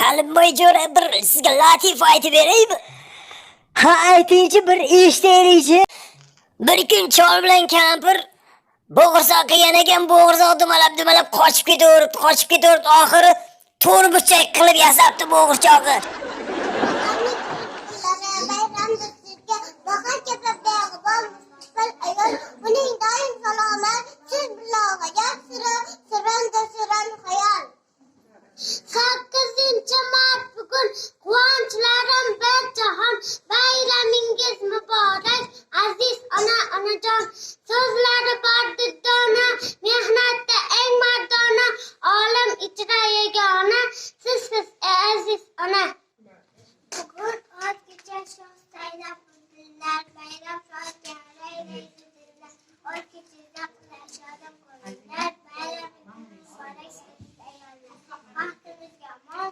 Halimboyjo'ra bir sizga latifa aytib beraymi? Ha aytingchi bir eshitaylikchi. Bir kun chol bilan kampir bo'g'irsoqqa yegan ekan bo'g'irsoq dumalab dumalab qochib ketaveribdi qochib ketaveribdi oxiri to'rt burchak qilib yasabdi bo'g'irchoqni ona onajon so'zlari bor durdona mehnatda eng mardona olam ichida yagona sizsiz ey aziz ona Bugün ot gece şok saylap güller, bayram şok yarayla yüzüller. Ot gece yaklar şadım koyunlar, bayram mübarek sevgili eyvallah. Bahtımızga mol